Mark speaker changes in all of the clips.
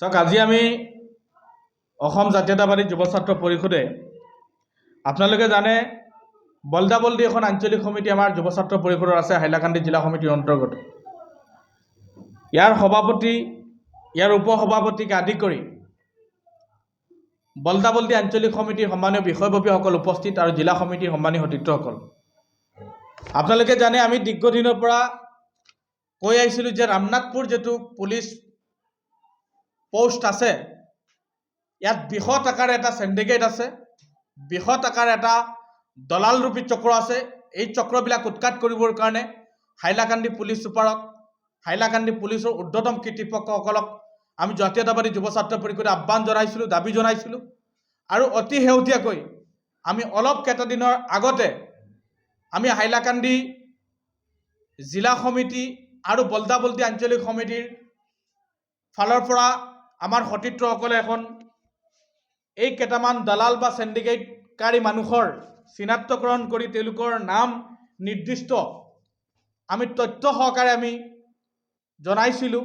Speaker 1: চাওক, আজি আমি অসম জাতীয়তাবাদী যুৱ ছাত্ৰ পৰিষদে আপোনালোকে জানে বলদা বলদি এখন আঞ্চলিক সমিতি আমাৰ যুৱ ছাত্ৰ পৰিষদৰ আছে, হাইলাকান্দি জিলা সমিতিৰ অন্তৰ্গত। ইয়াৰ সভাপতি, ইয়াৰ উপ সভাপতিকে আদি কৰি বলদা বলদি আঞ্চলিক সমিতিৰ সন্মানীয় বিষয়ববীয়াসকল উপস্থিত আৰু জিলা সমিতিৰ সন্মানীয় সতীৰ্থসকল। আপোনালোকে জানে, আমি দীৰ্ঘদিনৰ পৰা কৈ আহিছিলোঁ যে ৰামনাথপুৰ যিটো পুলিচ প'ষ্ট আছে। ইয়াত বৃহৎ আকাৰে এটা চেণ্ডিকেট আছে বৃহৎ আকাৰে এটা দলালৰূপী চক্ৰ আছে। এই চক্ৰবিলাক উৎখাত কৰিবৰ কাৰণে হাইলাকান্দি পুলিচ চুপাৰক হাইলাকান্দি পুলিচৰ ঊৰ্ধতম কৰ্তৃপক্ষসকলক আমি জাতীয়তাবাদী যুৱ ছাত্ৰ পৰিষদে আহ্বান জনাইছিলোঁ, দাবি জনাইছিলোঁ। আৰু অতি শেহতীয়াকৈ আমি অলপ কেইটাদিনৰ আগতে আমি হাইলাকান্দি জিলা সমিতি আৰু বলদা আঞ্চলিক সমিতিৰ ফালৰ পৰা আমাৰ সতীৰ্থসকলে এখন এই কেইটামান দালাল বা চেণ্ডিকেটকাৰী মানুহৰ চিনাক্তকৰণ কৰি তেওঁলোকৰ নাম নিৰ্দিষ্ট। আমি তথ্য সহকাৰে আমি জনাইছিলোঁ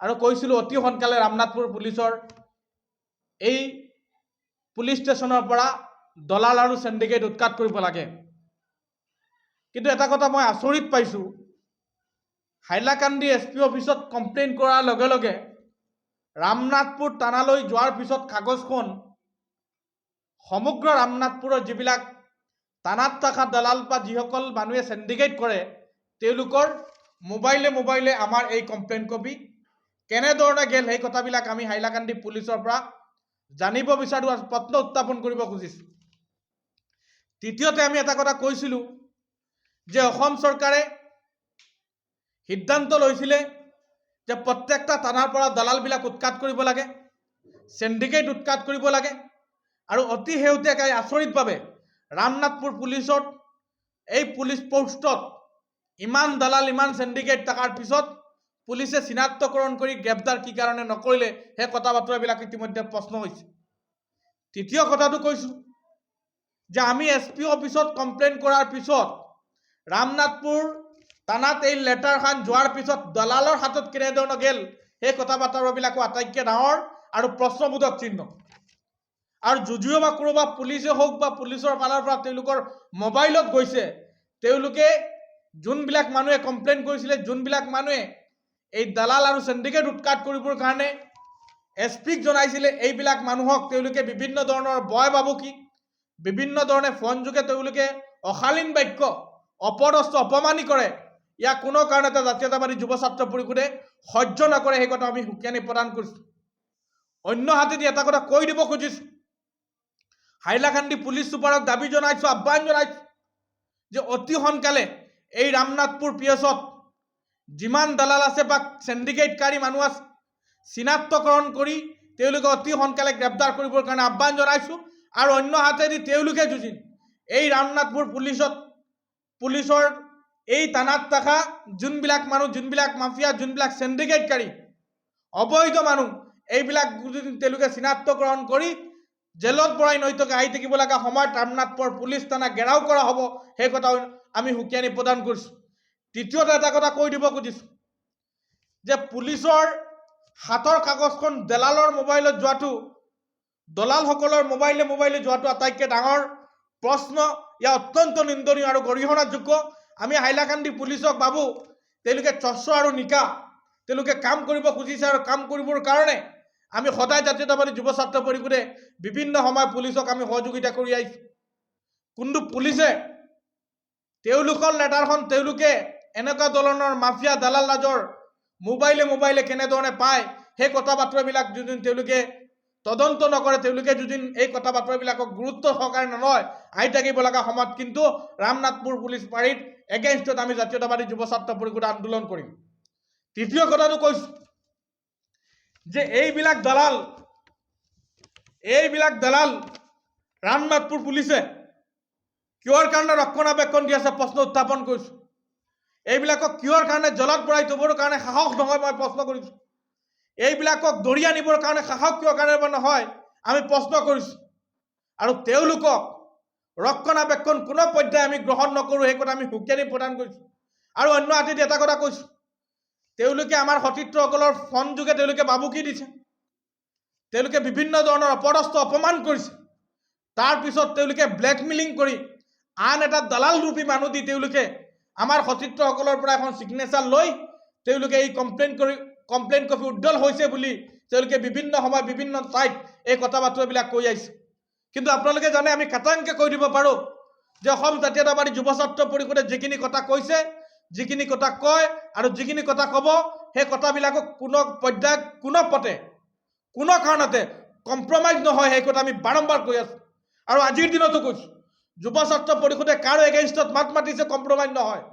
Speaker 1: আৰু কৈছিলোঁ, অতি সোনকালে ৰামনাথপুৰ পুলিচৰ এই পুলিচ ষ্টেচনৰ পৰা দলাল আৰু চেণ্ডিকেট উৎখাত কৰিব লাগে। কিন্তু এটা কথা মই আচৰিত পাইছোঁ, হাইলাকান্দি এছ পি অফিচত কমপ্লেইন কৰাৰ লগে লগে ৰামনাথপুৰ থানালৈ যোৱাৰ পিছত কাগজখন সমগ্ৰ ৰামনাথপুৰৰ যিবিলাক থানাত থকা দালাল বা যিসকল মানুহে চেণ্ডিকেট কৰে, তেওঁলোকৰ মোবাইলে মোবাইলে আমাৰ এই কমপ্লেইন কপি কেনেধৰণে গেল সেই কথাবিলাক আমি হাইলাকান্দি পুলিচৰ পৰা জানিব বিচাৰোঁ আৰু উত্থাপন কৰিব খুজিছোঁ। তৃতীয়তে আমি এটা কথা কৈছিলোঁ যে অসম চৰকাৰে সিদ্ধান্ত লৈছিলে যে প্ৰত্যেকটা থানাৰ পৰা দালালবিলাক উৎখাত কৰিব লাগে চেণ্ডিকেট উৎখাত কৰিব লাগে, আৰু অতি শেহতীয়াকৈ আচৰিতভাৱে ৰামনাথপুৰ পুলিচত এই পুলিচ প'ষ্টত ইমান দালাল, ইমান চেণ্ডিকেট থকাৰ পিছত পুলিচে চিনাক্তকৰণ কৰি গ্ৰেপ্তাৰ কি কাৰণে নকৰিলে সেই কথা বতৰাবিলাক ইতিমধ্যে প্ৰশ্ন হৈছে। তৃতীয় কথাটো কৈছোঁ যে আমি এছ পি অফিচত কমপ্লেইন কৰাৰ পিছত ৰামনাথপুৰ থানাত এই লেটাৰখন যোৱাৰ পিছত দলালৰ হাতত কেনেধৰণৰ গেল, সেই কথা বতৰাবিলাকো আটাইতকৈ ডাঙৰ আৰু প্ৰশ্নবোধক চিহ্ন। আৰু যদিও বা কোনোবা পুলিচে হওক বা পুলিচৰ ফালৰ পৰা তেওঁলোকৰ মোবাইলত গৈছে, তেওঁলোকে যোনবিলাক মানুহে কমপ্লেইন কৰিছিলে, যোনবিলাক মানুহে এই দালাল আৰু চেণ্ডিকেট উৎখাত কৰিবৰ কাৰণে এছ পিক জনাইছিলে, এইবিলাক মানুহক তেওঁলোকে বিভিন্ন ধৰণৰ বয় বাবুকি, বিভিন্ন ধৰণে ফোন যোগে তেওঁলোকে অশালীন বাক্য, অপদস্থ, অপমানি কৰে। ইয়াক কোনো কাৰণতে জাতীয়তাবাদী যুৱ ছাত্ৰ পৰিষদে সহ্য নকৰে, সেই কথা আমি সুকীয়ানি প্ৰদান কৰিছোঁ। অন্য হাতেদি এটা কথা কৈ দিব খুজিছোঁ। হাইলাকান্দি পুলিচ চুপাৰক দাবি জনাইছোঁ, আহ্বান জনাইছোঁ যে অতি সোনকালে এই ৰামনাথপুৰ পি এছত যিমান দালাল আছে বা চেণ্ডিকেটকাৰী মানুহ আছে, চিনাক্তকৰণ কৰি তেওঁলোকে অতি সোনকালে গ্ৰেপ্তাৰ কৰিবৰ কাৰণে আহ্বান জনাইছোঁ আৰু অন্য হাতেদি তেওঁলোকে যুঁজিন এই ৰামনাথপুৰ পুলিচত, পুলিচৰ এই থানাত থকা যোনবিলাক মানুহ যোনবিলাক মাফিয়া যোনবিলাক চেণ্ডিকেটকাৰী অবৈধ মানুহ এইবিলাক তেওঁলোকে চিনাক্তকৰণ কৰি জেলত ভৰাই নৈতকে আহি থাকিব লগা সময়ত ৰামনাথপুৰ পুলিচ থানা ঘেৰাও কৰা হ'ব, সেই কথা আমি সুকীয়ানি প্ৰদান কৰিছোঁ। তৃতীয়তে এটা কথা কৈ দিব খুজিছোঁ, যে পুলিচৰ হাতৰ কাগজখন দেলালৰ মোবাইলত যোৱাটো, দলালসকলৰ মোবাইলে মোবাইলে যোৱাটো আটাইতকৈ ডাঙৰ প্ৰশ্ন, ইয়াৰ অত্যন্ত নিন্দনীয় আৰু গৰিহণাযোগ্য। আমি হাইলাকান্দি পুলিচক ভাবোঁ তেওঁলোকে চস্ৰ আৰু নিকা, তেওঁলোকে কাম কৰিব খুজিছে আৰু কাম কৰিবৰ কাৰণে আমি সদায় জাতীয়তাবাদী যুৱ ছাত্ৰ পৰিষদে বিভিন্ন সময় পুলিচক আমি সহযোগিতা কৰি আহিছোঁ। কিন্তু পুলিচে? তেওঁলোকৰ লেটাৰখন তেওঁলোকে এনেকুৱা ধৰণৰ মাফিয়া দালাল ৰাজৰ মোবাইলে মোবাইলে কেনেধৰণে পায়, সেই কথা বাতৰাবিলাক যদি তেওঁলোকে তদন্ত নকৰে, তেওঁলোকে যদি এই কথা বাতৰাবিলাকক গুৰুত্ব সহকাৰে নলয়। আহি থাকিব লগা সময়ত কিন্তু ৰামনাথপুৰ পুলিচ পাৰীত এগেইনষ্টত আমি জাতীয়তাবাদী যুৱ ছাত্ৰ পৰিষদে আন্দোলন কৰিম। তৃতীয় কথাটো কৈছোঁ যে এইবিলাক দালাল এইবিলাক দালাল ৰামনাথপুৰ পুলিচে কিহৰ কাৰণে ৰক্ষণাবেক্ষণ দি আছে প্ৰশ্ন উত্থাপন কৰিছোঁ। এইবিলাকক কিহৰ কাৰণে, জলত ভৰাই থবৰ কাৰণে সাহস নহয় মই প্ৰশ্ন কৰিছোঁ। এইবিলাকক দৰি আনিবৰ কাৰণে সাহস কিয় কাৰণে নহয়, আমি প্ৰশ্ন কৰিছোঁ। আৰু তেওঁলোকক ৰক্ষণাবেক্ষণ কোনো পৰ্যায়ে আমি গ্ৰহণ নকৰোঁ, সেই কথা আমি সুকীয়ানি প্ৰদান কৰিছোঁ। আৰু অন্য হাতেদি এটা কথা কৈছোঁ। তেওঁলোকে আমাৰ সতীৰ্থসকলৰ ফোন যোগে তেওঁলোকে বাবুকি দিছে? তেওঁলোকে বিভিন্ন ধৰণৰ অপদস্থ অপমান কৰিছে। তাৰপিছত তেওঁলোকে ব্লেকমেইলিং কৰি আন এটা দালাল ৰূপী মানুহ দি তেওঁলোকে আমাৰ সতীৰ্থসকলৰ পৰা এখন ছিগনেচাৰ লৈ তেওঁলোকে এই কমপ্লেইন কৰি কমপ্লেইন কপি উজ্জ্বল হৈছে বুলি তেওঁলোকে বিভিন্ন সময় বিভিন্ন ঠাইত এই কথা বাতৰাবিলাক কৈ আহিছে। কিন্তু আপোনালোকে জানে, আমি খাটাংকে কৈ দিব পাৰোঁ যে অসম জাতীয়তাবাদী যুৱ ছাত্ৰ পৰিষদে যিখিনি কথা কৈছে, যিখিনি কথা কয় আৰু যিখিনি কথা ক'ব, সেই কথাবিলাকক কোনো পৰ্যায়ত কোনো পথে কোনো কাৰণতে কম্প্ৰমাইজ নহয় সেই কথা আমি বাৰম্বাৰ কৈ আছোঁ। আৰু আজিৰ দিনতো কৈছোঁ, যুৱ ছাত্ৰ পৰিষদে কাৰো এগেইনষ্টত মাত মাতিছে, কম্প্ৰমাইজ নহয়।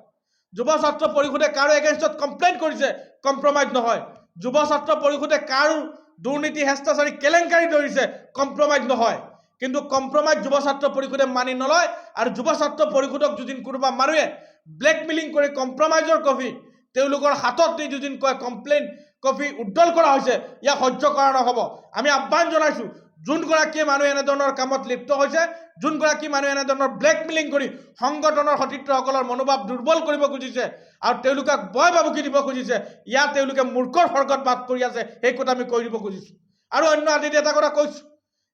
Speaker 1: যুৱ ছাত্ৰ পৰিষদে কাৰো এগেইনষ্টত কমপ্লেইন কৰিছে কম্প্ৰমাইজ নহয়। যুৱ ছাত্ৰ পৰিষদে কাৰো দুৰ্নীতি হেষ্টাচাৰী কেলেংকাৰী ধৰিছে কম্প্ৰমাইজ নহয়। কিন্তু কম্প্ৰমাইজ যুৱ ছাত্ৰ পৰিষদে মানি নলয় আৰু যুৱ ছাত্ৰ পৰিষদক যদি কোনোবা মানুহে ব্লেকমেইলিং কৰি কম্প্ৰমাইজৰ কপি তেওঁলোকৰ হাতত দি যদি কয় কমপ্লেইন কপি উজ্জ্বল কৰা হৈছে, ইয়াক সহ্য কৰা নহ'ব। আমি আহ্বান জনাইছোঁ যোনগৰাকীয়ে মানুহে এনেধৰণৰ কামত লিপ্ত হৈছে যোনগৰাকী মানুহে এনেধৰণৰ ব্লেকমেইলিং কৰি সংগঠনৰ সতীৰ্থসকলৰ মনোভাৱ দুৰ্বল কৰিব খুজিছে আৰু তেওঁলোকক ভয় ভাবুকি দিব খুজিছে, ইয়াত তেওঁলোকে মূৰ্খৰ স্বৰ্গত বাস কৰি আছে, সেই কথা আমি কৈ দিব খুজিছোঁ। আৰু অন্য আজি এটা কথা কৈছোঁ,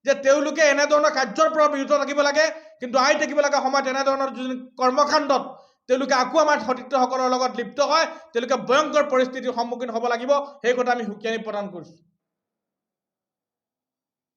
Speaker 1: যে তেওঁলোকে এনেধৰণৰ কাৰ্যৰ পৰা বিৰত থাকিব লাগে, কিন্তু আই থাকিব লগা সময়ত এনেধৰণৰ যোন কৰ্মকাণ্ডত তেওঁলোকে আকৌ আমাৰ সতীৰ্থসকলৰ লগত লিপ্ত হয়, তেওঁলোকে ভয়ংকৰ পৰিস্থিতিৰ সন্মুখীন হ'ব লাগিব, সেই কথা আমি সুকীয়ানি প্ৰদান কৰিছোঁ।